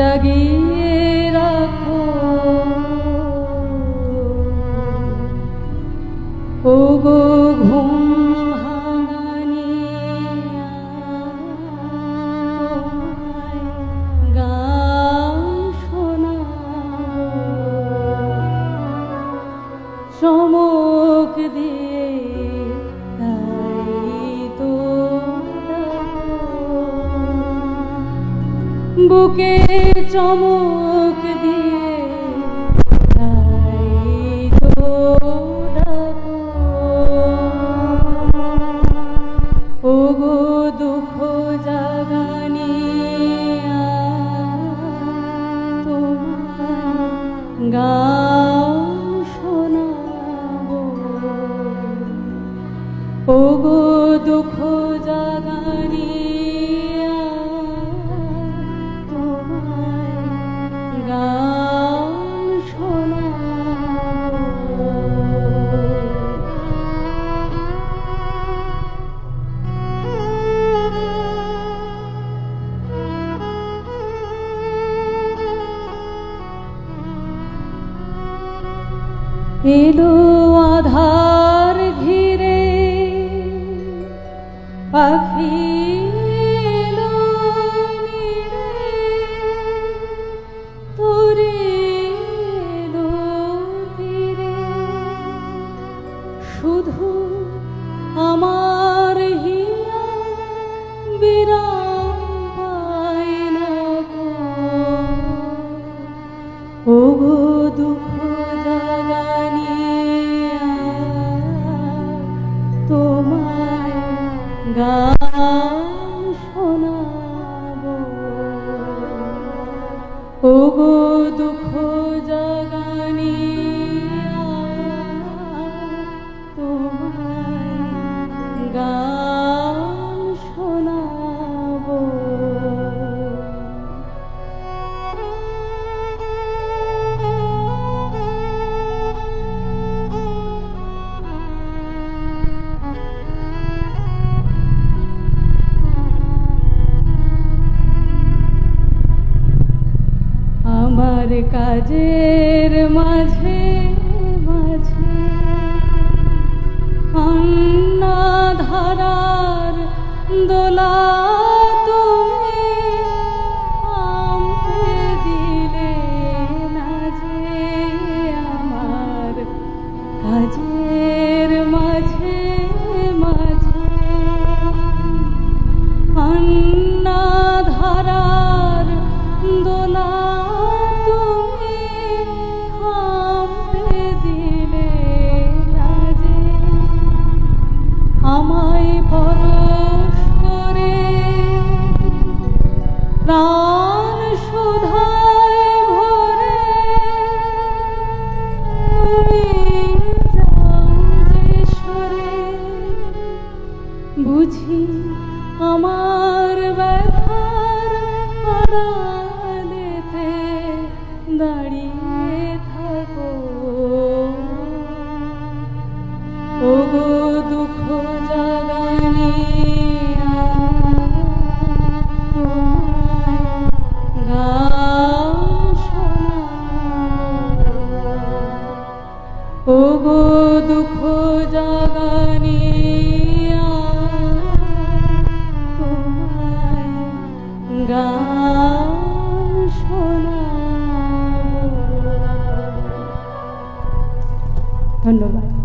জাগিয়ে রাখো। ও গো ঘুম চমক দিয়ে ওগো দুঃখ জাগানি শোনাব। ওগো দুঃখ জাগা এলো আধার ঘিরে পাখি ओगो दुखो जगा আমার কাজের মাঝে মাঝে। ব্যথার আড়ালেতে দাঁড়িয়ে থাকো। ওগো দুঃখ জাগানি ওগো দুঃখ জাগানি গান শোনাব ধন্যবাদ।